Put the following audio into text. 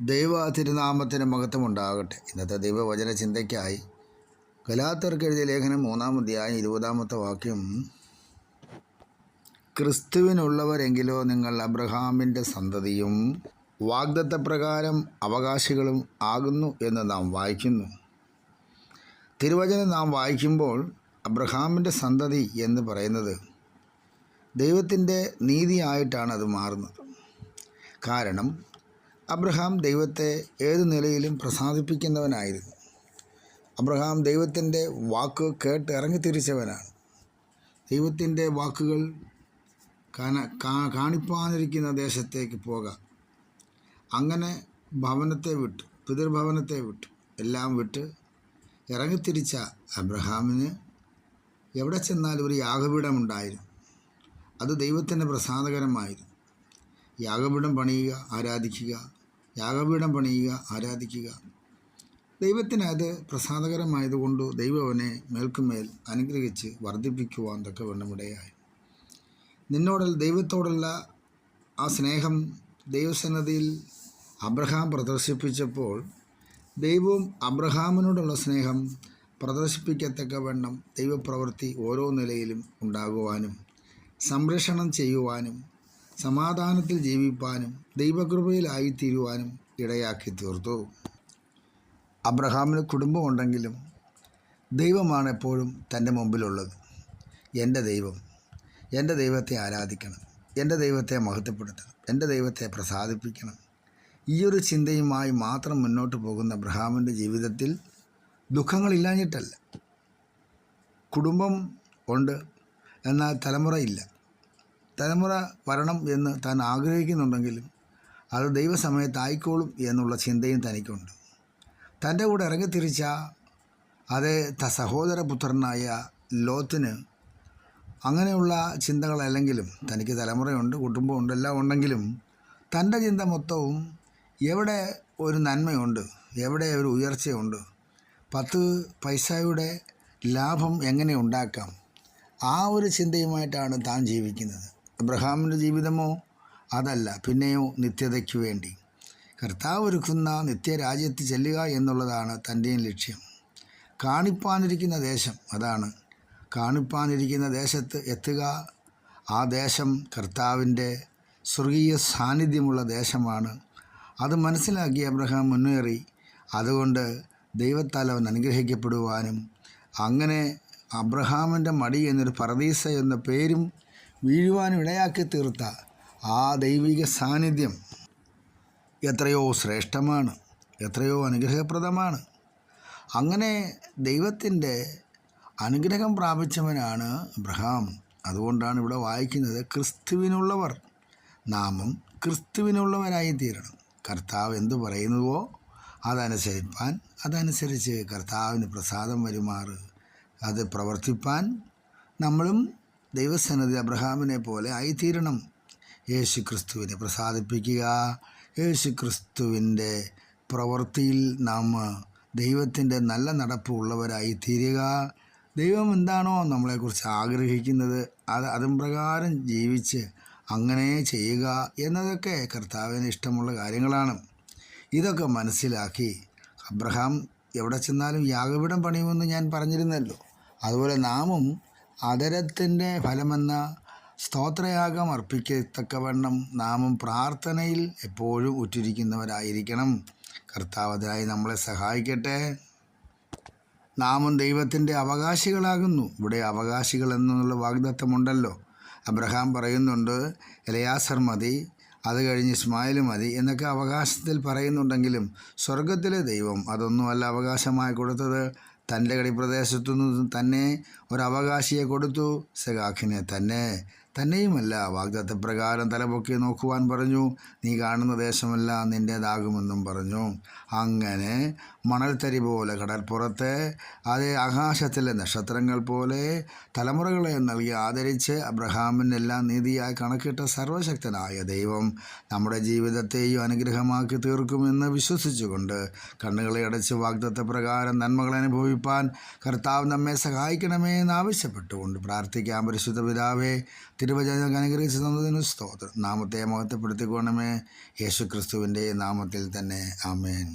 ദൈവ തിരുനാമത്തിന് മഹത്വമുണ്ടാകട്ടെ. ഇന്നത്തെ ദൈവവചന ചിന്തയ്ക്കായി ഗലാത്തർക്ക് എഴുതിയ ലേഖനം മൂന്നാം അധ്യായം ഇരുപതാമത്തെ വാക്യം. ക്രിസ്തുവിനുള്ളവരെങ്കിലോ നിങ്ങൾ അബ്രഹാമിന്റെ സന്തതിയും വാഗ്ദത്തപ്രകാരം അവകാശികളും ആകുന്നു എന്ന് നാം വായിക്കുന്നു. തിരുവചനം നാം വായിക്കുമ്പോൾ അബ്രഹാമിന്റെ സന്തതി എന്ന് പറയുന്നത് ദൈവത്തിന്റെ നീതിയായിട്ടാണ് അത് മാറുന്നത്. കാരണം അബ്രഹാം ദൈവത്തെ ഏത് നിലയിലും പ്രസാദിപ്പിക്കുന്നവനായിരുന്നു. അബ്രഹാം ദൈവത്തിന്റെ വാക്ക് കേട്ട് ഇറങ്ങിത്തിരിച്ചവനാണ്. ദൈവത്തിന്റെ വാക്കുകൾ കാണ കാ- കാണിപ്പാനിരിക്കുന്ന ദേശത്തേക്ക് പോകാം. അങ്ങനെ ഭവനത്തെ വിട്ട് പിതൃഭവനത്തെ വിട്ട് എല്ലാം വിട്ട് ഇറങ്ങിത്തിരിച്ച അബ്രഹാമിന് എവിടെ ചെന്നാലും ഒരു യാഗപീഠമുണ്ടായിരുന്നു. അത് ദൈവത്തിന് പ്രസാദകരമായിരുന്നു. യാഗപീഠം പണിയുക ആരാധിക്കുക യാഗപീഠം പണിയുക ആരാധിക്കുക. ദൈവത്തിന് അത് പ്രസാദകരമായതുകൊണ്ട് ദൈവം അവനെ മേൽക്കുമേൽ അനുഗ്രഹിച്ച് വർദ്ധിപ്പിക്കുവാൻ തക്ക വേണ്ടമിടയായി നിന്നോടൽ ദൈവത്തോടുള്ള ആ സ്നേഹം ദൈവസന്നതിയിൽ അബ്രഹാം പ്രദർശിപ്പിച്ചപ്പോൾ ദൈവവും അബ്രഹാമിനോടുള്ള സ്നേഹം പ്രദർശിപ്പിക്കത്തക്ക വണ്ണം ദൈവപ്രവൃത്തി ഓരോ നിലയിലും ഉണ്ടാകുവാനും സംരക്ഷണം ചെയ്യുവാനും സമാധാനത്തിൽ ജീവിപ്പാനും ദൈവകൃപയിലായിത്തീരുവാനും ഇടയാക്കി തീർത്തു അബ്രഹാമിന് കുടുംബമുണ്ടെങ്കിലും ദൈവമാണ് എപ്പോഴും തന്റെ മുമ്പിലുള്ളത്. എന്റെ ദൈവം എന്റെ ദൈവത്തെ ആരാധിക്കണം എന്റെ ദൈവത്തെ മഹത്വപ്പെടുത്തണം എന്റെ ദൈവത്തെ പ്രസാദിപ്പിക്കണം. ഈ ഒരു ചിന്തയുമായി മാത്രം മുന്നോട്ട് പോകുന്ന അബ്രഹാമിന്റെ ജീവിതത്തിൽ ദുഃഖങ്ങളില്ലാഞ്ഞിട്ടല്ല. കുടുംബം ഉണ്ട് എന്നാൽ തലമുറയില്ല. തലമുറ വരണം എന്ന് താൻ ആഗ്രഹിക്കുന്നുണ്ടെങ്കിലും അത് ദൈവസമയത്തായിക്കോളും എന്നുള്ള ചിന്തയും തനിക്കുണ്ട്. തന്റെ കൂടെ ഇറങ്ങിത്തിരിച്ച അതേ ത സഹോദരപുത്രനായ ലോത്തിന് അങ്ങനെയുള്ള ചിന്തകളല്ലെങ്കിലും തനിക്ക് തലമുറയുണ്ട് കുടുംബമുണ്ട് എല്ലാം ഉണ്ടെങ്കിലും തന്റെ ചിന്ത മൊത്തവും എവിടെ ഒരു നന്മയുണ്ട് എവിടെ ഒരു ഉയർച്ചയുണ്ട് പത്ത് പൈസയുടെ ലാഭം എങ്ങനെ ഉണ്ടാക്കാം ആ ഒരു ചിന്തയുമായിട്ടാണ് താൻ ജീവിക്കുന്നത്. അബ്രഹാമിന്റെ ജീവിതമോ? അതല്ല. പിന്നെയോ നിത്യതയ്ക്ക് വേണ്ടി. കർത്താവ് ഒരുക്കുന്ന നിത്യരാജ്യത്ത് ചെല്ലുക എന്നുള്ളതാണ് തന്റെയും ലക്ഷ്യം. കാണിപ്പാനിരിക്കുന്ന ദേശം അതാണ്. കാണിപ്പാനിരിക്കുന്ന ദേശത്ത് എത്തുക ആ ദേശം കർത്താവിന്റെ സ്വർഗീയ സാന്നിധ്യമുള്ള ദേശമാണ്. അത് മനസ്സിലാക്കി അബ്രഹാം മുന്നേറി. അതുകൊണ്ട് ദൈവത്താൽ അവൻ അനുഗ്രഹിക്കപ്പെടുവാനും അങ്ങനെ അബ്രഹാമിന്റെ മടി എന്നൊരു പറദീസ എന്ന പേരും വീഴുവാനും ഇടയാക്കി തീർത്ത ആ ദൈവിക സാന്നിധ്യം എത്രയോ ശ്രേഷ്ഠമാണ് എത്രയോ അനുഗ്രഹപ്രദമാണ്. അങ്ങനെ ദൈവത്തിന്റെ അനുഗ്രഹം പ്രാപിച്ചവനാണ് അബ്രഹാം. അതുകൊണ്ടാണ് ഇവിടെ വായിക്കുന്നത് ക്രിസ്തുവിനുള്ളവർ നാമം ക്രിസ്തുവിനുള്ളവരായി തീരണം. കർത്താവ് എന്തു പറയുന്നുവോ അതനുസരിപ്പാൻ അതനുസരിച്ച് കർത്താവിന് പ്രസാദം വരുമാറ്. അത് പ്രവർത്തിപ്പാൻ നമ്മളും ദൈവസന്നദ്ധി അബ്രഹാമിനെ പോലെ ആയിത്തീരണം. യേശു ക്രിസ്തുവിനെ പ്രസാദിപ്പിക്കുക. യേശു ക്രിസ്തുവിന്റെ പ്രവൃത്തിയിൽ നാം ദൈവത്തിന്റെ നല്ല നടപ്പ് തീരുക. ദൈവം എന്താണോ നമ്മളെക്കുറിച്ച് ആഗ്രഹിക്കുന്നത് അത് അതും പ്രകാരം ജീവിച്ച് അങ്ങനെ ചെയ്യുക എന്നതൊക്കെ കർത്താവിന് ഇഷ്ടമുള്ള കാര്യങ്ങളാണ്. ഇതൊക്കെ മനസ്സിലാക്കി അബ്രഹാം എവിടെ ചെന്നാലും യാഗപീഠം പണിയുമെന്ന് ഞാൻ പറഞ്ഞിരുന്നല്ലോ. അതുപോലെ നാമും അതരത്തിന്റെ ഫലമെന്ന സ്തോത്രയാഗം അർപ്പിക്കത്തക്കവണ്ണം നാമം പ്രാർത്ഥനയിൽ എപ്പോഴും ഉറ്റിരിക്കുന്നവരായിരിക്കണം. കർത്താവ് നമ്മളെ സഹായിക്കട്ടെ. നാമം ദൈവത്തിന്റെ അവകാശികളാകുന്നു. ഇവിടെ അവകാശികൾ എന്നുള്ള വാഗ്ദത്തമുണ്ടല്ലോ. അബ്രഹാം പറയുന്നുണ്ട് ഇലയാസർ മതി അത് കഴിഞ്ഞ് ഇസ്മായിൽ മതി എന്നൊക്കെ അവകാശത്തിൽ പറയുന്നുണ്ടെങ്കിലും സ്വർഗത്തിലെ ദൈവം അതൊന്നുമല്ല അവകാശമായി കൊടുത്തത്. തന്റെ കളിപ്രദേശത്തു നിന്ന് തന്നെ ഒരവകാശിയെ കൊടുത്തു. സെഗാഖിനെ തന്നെ തന്നെയുമല്ല വാഗ്ദത്തപ്രകാരം തലപൊക്കി നോക്കുവാൻ പറഞ്ഞു. നീ കാണുന്ന ദേശമല്ല നിന്റേതാകുമെന്നും പറഞ്ഞു. അങ്ങനെ മണൽത്തരി പോലെ കടൽപ്പുറത്തെ അതേ ആകാശത്തിലെ നക്ഷത്രങ്ങൾ പോലെ തലമുറകളെ നൽകി ആദരിച്ച് അബ്രഹാമിനെല്ലാം നീതിയായി കണക്കിട്ട സർവശക്തനായ ദൈവം നമ്മുടെ ജീവിതത്തെയും അനുഗ്രഹമാക്കി തീർക്കുമെന്ന് വിശ്വസിച്ചുകൊണ്ട് കണ്ണുകളെ അടച്ച് വാഗ്ദത്ത പ്രകാരം നന്മകൾ അനുഭവിപ്പാൻ കർത്താവ് നമ്മെ സഹായിക്കണമേ എന്ന് ആവശ്യപ്പെട്ടുകൊണ്ട് പ്രാർത്ഥിക്കാം. പരിശുദ്ധ പിതാവേ തിരുവചനം അനുഗ്രഹിച്ചു തന്നതിന് സ്തോത്രം. നാമത്തെ മഹത്വപ്പെടുത്തിക്കോണമേ യേശു ക്രിസ്തുവിന്റെ നാമത്തിൽ തന്നെ. ആമേൻ.